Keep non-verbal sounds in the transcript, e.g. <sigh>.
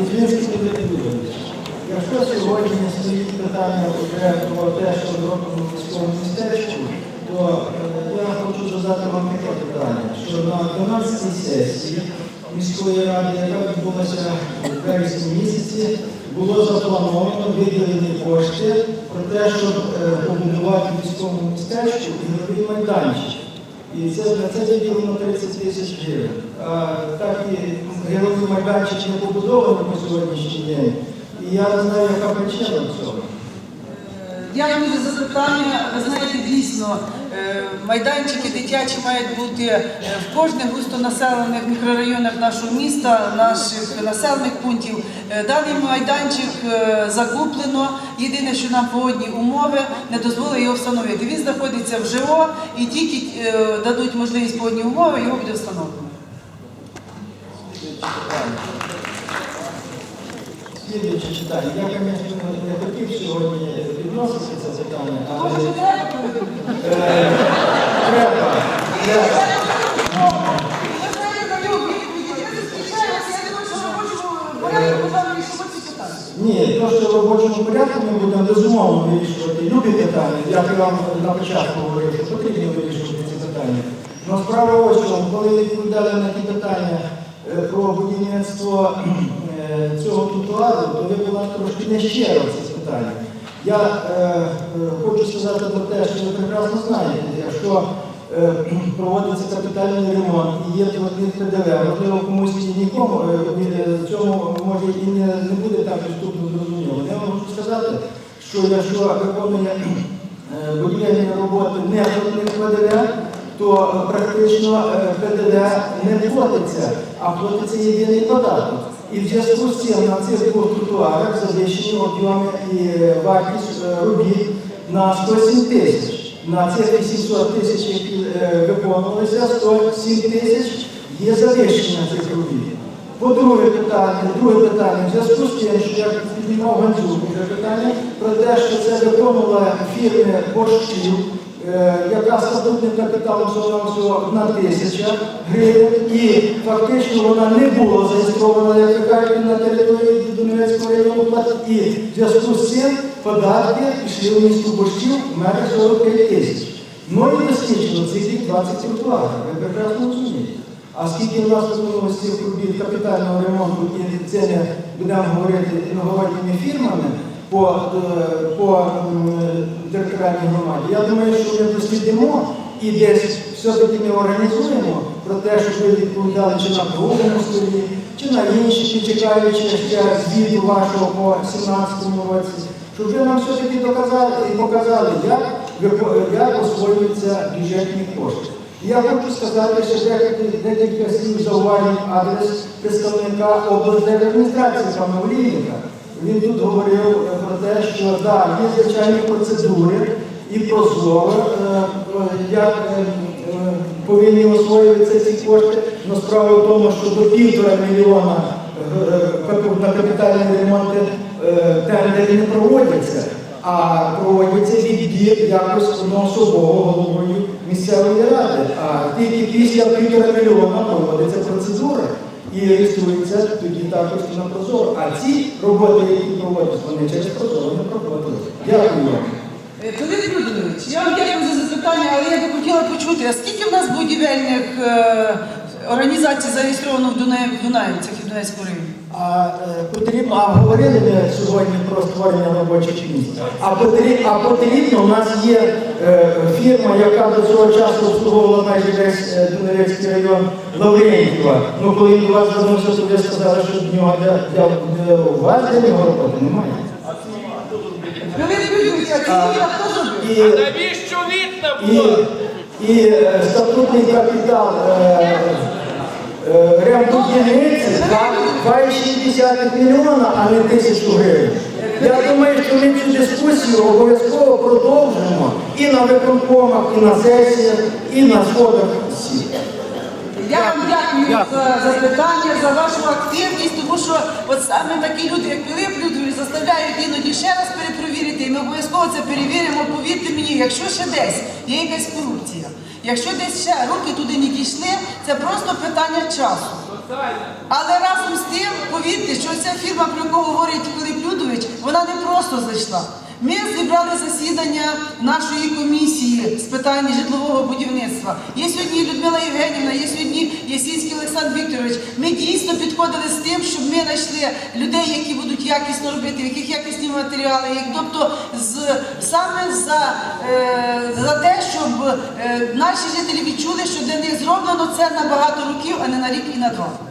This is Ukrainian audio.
Літвінський Петербург. Якщо сьогодні стоїть питання про те, що зроблено в міському містечку, то е, я хочу задати вам таке питання, що на 12 сесії міської ради, яка відбулася в вересні місяці, було заплановано виділені кошти про те, щоб е, побудувати в міському містечку ігровий майданчик. І це, на це виділено 30 тисяч гривень. Так і герої майданчик не побудований по сьогоднішній день. І я не знаю, яка причина цього. Дякую за запитання. Ви знаєте, дійсно, майданчики дитячі мають бути е, в кожних густонаселених мікрорайонах нашого міста, наших населених пунктів. Е, Даний майданчик е, закуплено. Єдине, що нам погодні умови не дозволили його встановити. Він знаходиться в ЖО і тільки е, дадуть можливість погодні умови, його буде встановлено. Слідуюче читання. Я, звісно, не хотів сьогодні відносити це питання, але е, треба? Ні, то, що в робочому порядку ми будемо безумовно вирішувати любі питання. Я вам на початку говорив, що потрібно вирішувати ці питання. Але справа ось коли відповідали на ті питання е, про будівництво цього тротуару, то ви була трошки нещиро в цих питаннях. Я е, е, хочу сказати про те, що ви прекрасно знаєте, якщо е, <clears throat> проводиться капітальний ремонт і є платник ПДВ, можливо, комусь і нікому е, е, цьому може і не, не буде так доступно зрозуміло. Я хочу сказати, що якщо виконує <clears throat> е, будівельні роботи не платник ПДВ, то практично е, ПДВ не платиться, а платиться єдиний податок. І в зв'язку з цим на цих двох тротуарах завищені об'єми і е, вартість е, робіт на 107 тисяч. На цих 800 тисяч, які виконувалися, 107 тисяч є завищення цих робіт. По-друге питання, друге питання, в зв'язку з тим, що я піднімав Ганзюк вже питання про те, що це виконувала фірми борщів, яка статутним капіталом всього одна тисяча гривень, і фактично вона не була зареєстрована, як ви на території Донецького району. І в зв'язку з цим податки пішли в місто борщів в межах 45 тисяч. Ну і досліджено цих 20 тротуарів, ви прекрасно розумієте. А скільки в нас цих робіт капітального ремонту, і це не будемо говорити інноваційними фірмами по, е, по територіальній громаді, я думаю, що ми дослідимо і десь все-таки ми організуємо про те, щоб ви відповідали чи на круглому столі, чи на інші, чи чекаючи ще звіту вашого по 17-му році, щоб ви нам все-таки доказали і показали, як, як освоюються бюджетні кошти. Я хочу сказати, що декілька слів зауважень адрес представника облдержадміністрації пана Олійника. Він тут говорив е, про те, що да, є звичайні процедури і прозоро, е, як е, повинні освоюватися ці кошти. Но справа в тому, що до півтора мільйона на капітальні ремонти тендери не проводяться, а проводяться відбір якось одноособово головою місцевої ради. А тільки після півтора мільйона проводиться процедура і реєструється тоді також на прозоро. А ці роботи, які проводять, вони через прозоро не проводили. Дякую вам. Е, Филип я вам дякую за запитання, але я би хотіла почути, а скільки в нас будівельних е, організацій зареєстровано в Дунаївцях і в Донецькому районі? А е, потрібно, а говорили ми сьогодні про створення робочих місць. А потрібно, а потрібно, у нас є е, фірма, яка до цього часу обслуговувала майже весь е, Донецький район Лаврентьєва. Ну коли він до вас звернувся, то ви сказали, що в нього для, для, для у вас для нього роботи немає. А? І, Навіщо вікна і, було? і е, статутний капітал е, е, рембудівниці 2,6 мільйона, а не тисячу гривень. Я думаю, що ми цю дискусію обов'язково продовжимо і на виконкомах, і на сесіях, і на сходах всіх. Я вам дякую за запитання, за вашу активність, тому що от саме такі люди, як Филип Людмилович, заставляють іноді ще раз перепровірити, і ми обов'язково це перевіримо. Повірте мені, якщо ще десь є якась корупція, якщо десь ще руки туди не дійшли, це просто питання часу. Але разом з тим, повірте, що ця фірма, про яку говорить Пилип Людович, вона не просто зайшла. Ми зібрали засідання нашої комісії з питань житлового будівництва. Є сьогодні Людмила Євгенівна, є сьогодні Ясінський Олександр Вікторович. Ми дійсно підходили з тим, щоб ми знайшли людей, які будуть якісно робити, яких якісні матеріали, тобто з саме за, е, за те, щоб е, наші жителі відчули, що для них зроблено це на багато років, а не на рік і на два.